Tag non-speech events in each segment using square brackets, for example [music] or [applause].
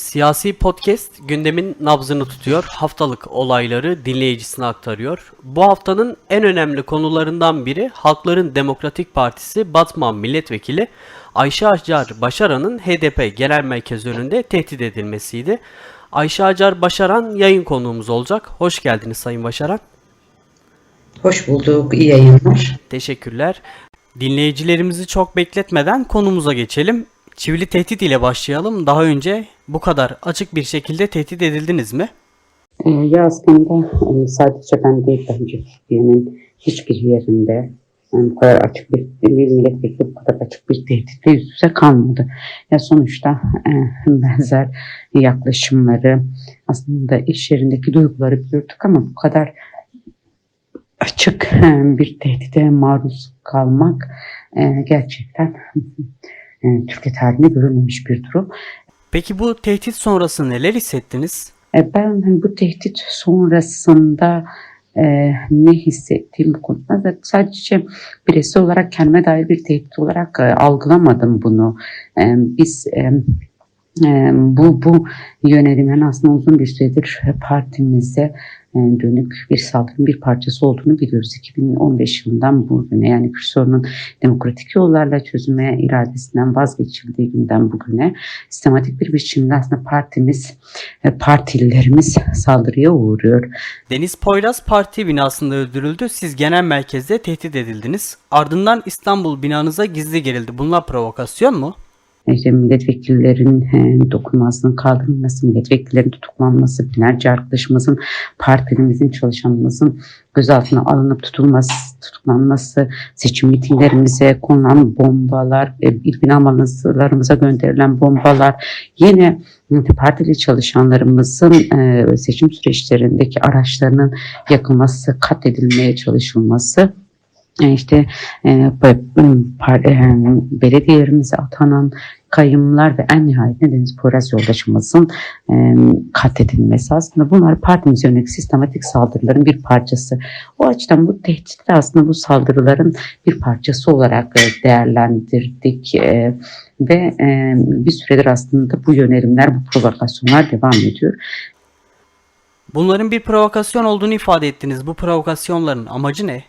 Siyasi podcast gündemin nabzını tutuyor, haftalık olayları dinleyicisine aktarıyor. Bu haftanın en önemli konularından biri Halkların Demokratik Partisi Batman Milletvekili Ayşe Acar Başaran'ın HDP Genel Merkezi önünde tehdit edilmesiydi. Ayşe Acar Başaran yayın konuğumuz olacak. Hoş geldiniz Sayın Başaran. Hoş bulduk. İyi yayınlar. Teşekkürler. Dinleyicilerimizi çok bekletmeden konumuza geçelim. Çivili tehdit ile başlayalım. Daha önce bu kadar açık bir şekilde tehdit edildiniz mi? Ee, ya aslında e, sadece ben değil bence Türkiye'nin hiçbir yerinde yani bu kadar açık bir, bir milletvekili bu kadar açık bir tehditle yüz yüze kalmadı. Ya sonuçta e, benzer yaklaşımları aslında iş yerindeki duyguları biliyorduk ama bu kadar açık e, bir tehdide maruz kalmak e, gerçekten e, Türkiye tarihinde görülmemiş bir durum. Peki bu tehdit sonrası neler hissettiniz? E, Ben hani bu tehdit sonrasında e, ne hissettiğim bu konuda sadece bireysel olarak kendime dair bir tehdit olarak e, algılamadım bunu. E, biz e, bu bu yönelimin aslında uzun bir süredir partimize e, dönük bir saldırının bir parçası olduğunu biliyoruz. 2015 yılından bugüne yani Kürt sorunun demokratik yollarla çözülmeye iradesinden vazgeçildiği günden bugüne sistematik bir biçimde aslında partimiz ve partililerimiz saldırıya uğruyor. Deniz Poyraz parti binasında öldürüldü. Siz genel merkezde tehdit edildiniz. Ardından İstanbul binanıza gizli girildi. Bunlar provokasyon mu? İşte milletvekillerin dokunulmazlığının kaldırılması, milletvekillerin tutuklanması, binlerce arkadaşımızın, partimizin, çalışanımızın gözaltına alınıp tutulması, tutuklanması, seçim mitinglerimize konulan bombalar, e, il binalarımıza gönderilen bombalar, yine partili çalışanlarımızın e, seçim süreçlerindeki araçlarının yakılması, katledilmeye çalışılması işte e, e, belediyelerimize atanan kayımlar ve en nihayetinde Deniz Poyraz yoldaşımızın e, katledilmesi aslında bunlar partimize yönelik sistematik saldırıların bir parçası. O açıdan bu tehditleri aslında bu saldırıların bir parçası olarak e, değerlendirdik e, ve e, bir süredir aslında bu yönelimler, bu provokasyonlar devam ediyor. Bunların bir provokasyon olduğunu ifade ettiniz. Bu provokasyonların amacı ne?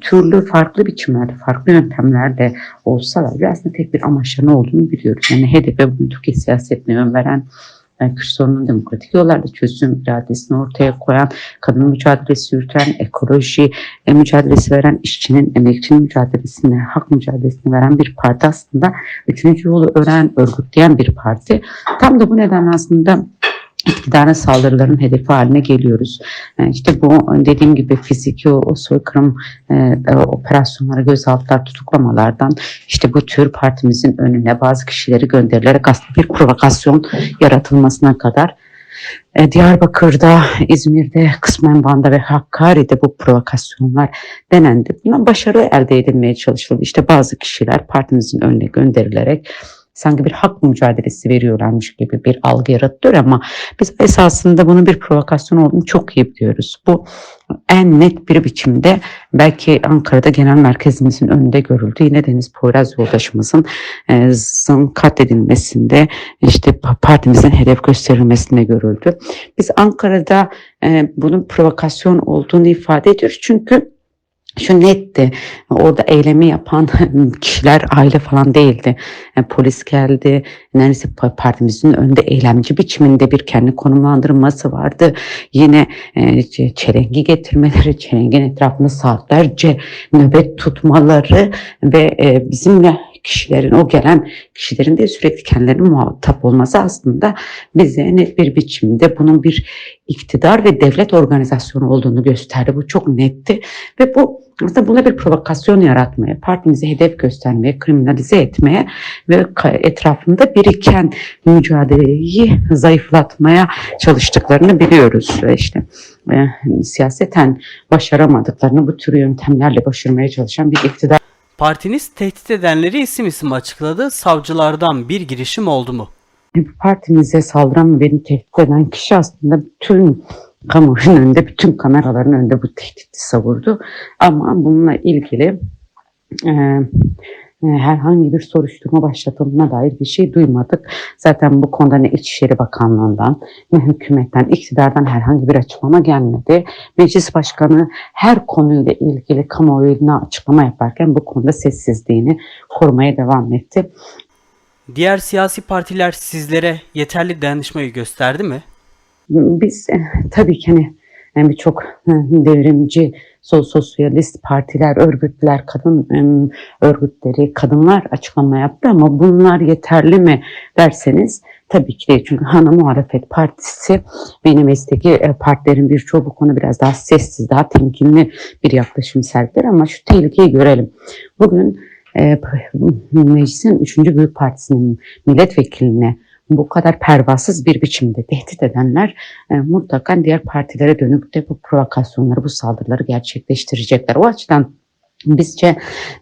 Türlü farklı biçimlerde, farklı yöntemlerde olsalar bile aslında tek bir amaçlarının olduğunu biliyoruz. Yani HDP bugün Türkiye siyasetine yön veren, e, Kürt sorunun demokratik yollarla çözüm iradesini ortaya koyan, kadın mücadelesi yürüten, ekoloji e, mücadelesi veren, işçinin, emekçinin mücadelesini, hak mücadelesini veren bir parti aslında. Üçüncü yolu öğren, örgütleyen bir parti. Tam da bu nedenle aslında iktidara saldırıların hedefi haline geliyoruz. Yani işte bu dediğim gibi fiziki o, o soykırım e, e, operasyonlara gözaltılar tutuklamalardan işte bu tür partimizin önüne bazı kişileri gönderilerek aslında bir provokasyon yaratılmasına kadar e, Diyarbakır'da, İzmir'de, kısmen Van'da ve Hakkari'de bu provokasyonlar denendi. Buna başarı elde edilmeye çalışıldı. İşte bazı kişiler partimizin önüne gönderilerek sanki bir hak mücadelesi veriyorlarmış gibi bir algı yaratıyor ama biz esasında bunun bir provokasyon olduğunu çok iyi biliyoruz. Bu en net bir biçimde belki Ankara'da genel merkezimizin önünde görüldü. Yine Deniz Poyraz yoldaşımızın e, katledilmesinde işte pa- partimizin hedef gösterilmesinde görüldü. Biz Ankara'da e, bunun provokasyon olduğunu ifade ediyoruz. Çünkü şu netti. Orada eylemi yapan [laughs] kişiler aile falan değildi. Yani polis geldi. Neredeyse pa- partimizin önünde eylemci biçiminde bir kendi konumlandırması vardı. Yine e, çelengi getirmeleri, çelengin etrafında saatlerce nöbet tutmaları ve e, bizimle kişilerin, o gelen kişilerin de sürekli kendilerine muhatap olması aslında bize net bir biçimde bunun bir iktidar ve devlet organizasyonu olduğunu gösterdi. Bu çok netti ve bu aslında buna bir provokasyon yaratmaya, partimizi hedef göstermeye, kriminalize etmeye ve etrafında biriken mücadeleyi zayıflatmaya çalıştıklarını biliyoruz. İşte e, siyaseten başaramadıklarını bu tür yöntemlerle başarmaya çalışan bir iktidar Partiniz tehdit edenleri isim isim açıkladı. Savcılardan bir girişim oldu mu? partimize saldıran ve beni tehdit eden kişi aslında bütün kamuoyunun önünde, bütün kameraların önünde bu tehdidi savurdu. Ama bununla ilgili e, e, herhangi bir soruşturma başlatıldığına dair bir şey duymadık. Zaten bu konuda ne İçişleri Bakanlığı'ndan ne hükümetten, iktidardan herhangi bir açıklama gelmedi. Meclis Başkanı her konuyla ilgili kamuoyuna açıklama yaparken bu konuda sessizliğini korumaya devam etti. Diğer siyasi partiler sizlere yeterli dayanışmayı gösterdi mi? Biz e, tabii ki hani yani birçok e, devrimci, sol sosyalist partiler, örgütler, kadın e, örgütleri, kadınlar açıklama yaptı ama bunlar yeterli mi derseniz tabii ki değil. Çünkü Ana Muhalefet Partisi benim mesleki e, partilerin birçoğu bu konu biraz daha sessiz, daha temkinli bir yaklaşım sergiler ama şu tehlikeyi görelim. Bugün e, meclisin 3. büyük partisinin milletvekiline bu kadar pervasız bir biçimde tehdit edenler e, mutlaka diğer partilere dönük de bu provokasyonları, bu saldırıları gerçekleştirecekler. O açıdan bizce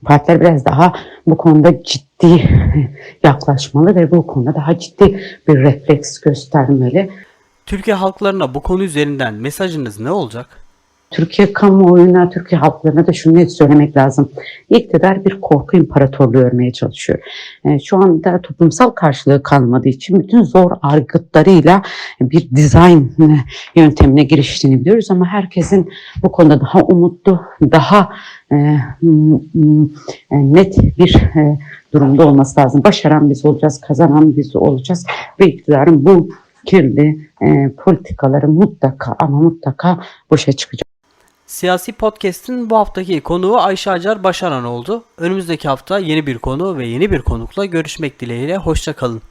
partiler biraz daha bu konuda ciddi [laughs] yaklaşmalı ve bu konuda daha ciddi bir refleks göstermeli. Türkiye halklarına bu konu üzerinden mesajınız ne olacak? Türkiye kamuoyuna, Türkiye halklarına da şunu net söylemek lazım. İktidar bir korku imparatorluğu örmeye çalışıyor. E, şu anda toplumsal karşılığı kalmadığı için bütün zor argıtlarıyla bir dizayn e, yöntemine giriştiğini biliyoruz ama herkesin bu konuda daha umutlu, daha e, e, net bir durumda olması lazım. Başaran biz olacağız, kazanan biz olacağız ve iktidarın bu kirli politikaları mutlaka ama mutlaka boşa çıkacak. Siyasi Podcast'in bu haftaki konuğu Ayşe Acar Başaran oldu. Önümüzdeki hafta yeni bir konu ve yeni bir konukla görüşmek dileğiyle. Hoşçakalın.